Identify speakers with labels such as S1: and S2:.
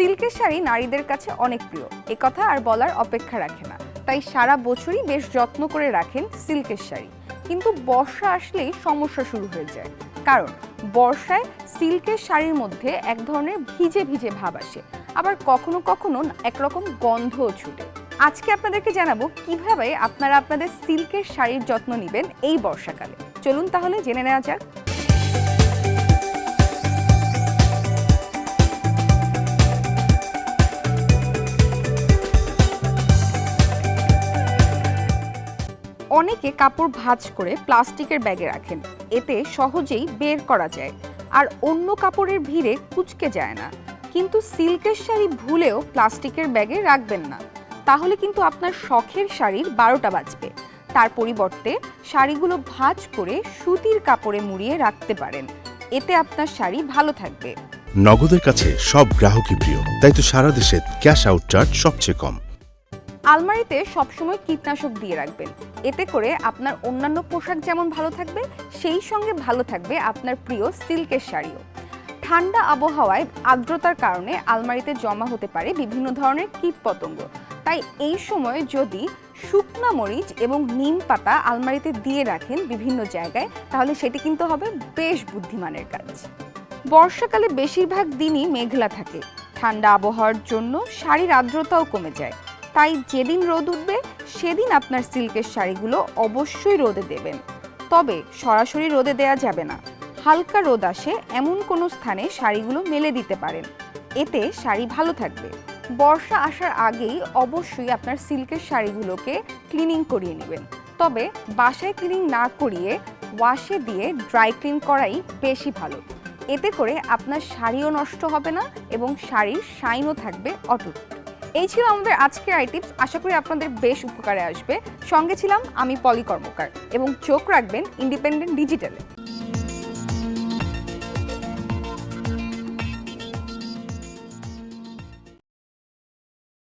S1: সিল্কের শাড়ি নারীদের কাছে অনেক প্রিয়। এ কথা আর বলার অপেক্ষা রাখে না। তাই সারা বছরই বেশ যত্ন করে রাখেন সিল্কের শাড়ি। কিন্তু বর্ষা আসলেই সমস্যা শুরু হয়ে যায়। কারণ, বর্ষায় সিল্কের শাড়ির মধ্যে এক ধরনের ভিজে ভিজে ভাব আসে। আবার কখনো কখনো একরকম গন্ধও ছুটে। আজকে আপনাদেরকে জানাব কীভাবে আপনারা আপনাদের সিল্কের শাড়ির যত্ন নেবেন এই বর্ষাকালে। চলুন তাহলে জেনে নেওয়া যাক। অনেকে কাপড় ভাঁজ করে প্লাস্টিকের ব্যাগে রাখেন। এতে সহজেই বের করা যায়। আর অন্য কাপড়ের ভিড়ে কুচকে যায় না। কিন্তু সিল্কের শাড়ি ভুলেও প্লাস্টিকের ব্যাগে রাখবেন না। তাহলে কিন্তু আপনার শখের শাড়ির বারোটা বাজবে। তার পরিবর্তে শাড়িগুলো ভাঁজ করে সুতির কাপড়ে মুড়িয়ে রাখতে পারেন। এতে আপনার শাড়ি ভালো থাকবে।
S2: নগদের কাছে সব গ্রাহকই প্রিয়। তাই তো সারা দেশে ক্যাশ আউট চার্জ সবচেয়ে কম।
S1: আলমারিতে সবসময় কীটনাশক দিয়ে রাখবেন। এতে করে আপনার অন্যান্য পোশাক যেমন ভালো থাকবে, সেই সঙ্গে ভালো থাকবে আপনার প্রিয় সিল্কের শাড়িও। ঠান্ডা আবহাওয়ায় আর্দ্রতার কারণে আলমারিতে জমা হতে পারে বিভিন্ন ধরনের কীটপতঙ্গ। তাই এই সময় যদি শুকনা মরিচ এবং নিম পাতা আলমারিতে দিয়ে রাখেন বিভিন্ন জায়গায়, তাহলে সেটি কিন্তু হবে বেশ বুদ্ধিমানের কাজ। বর্ষাকালে বেশিরভাগ দিনই মেঘলা থাকে। ঠান্ডা আবহাওয়ার জন্য শাড়ির আর্দ্রতাও কমে যায়। তাই যেদিন রোদ উঠবে, সেদিন আপনার সিল্কের শাড়িগুলো অবশ্যই রোদে দেবেন। তবে সরাসরি রোদে দেয়া যাবে না। হালকা রোদ আসে এমন কোনো স্থানে শাড়িগুলো মেলে দিতে পারেন। এতে শাড়ি ভালো থাকবে। বর্ষা আসার আগেই অবশ্যই আপনার সিল্কের শাড়িগুলোকে ক্লিনিং করিয়ে নেবেন। তবে বাসায় ক্লিনিং না করিয়ে ওয়াশে দিয়ে ড্রাই ক্লিন করাই বেশি ভালো। এতে করে আপনার শাড়িও নষ্ট হবে না এবং শাড়ির শাইনও থাকবে অটুট। এই ছিল আমাদের আজকের আই টিপস। আশা করি আপনাদের বেশ উপকারে আসবে। সঙ্গে ছিলাম আমি পলি কর্মকার এবং চোখ রাখবেন ইন্ডিপেন্ডেন্ট ডিজিটালে।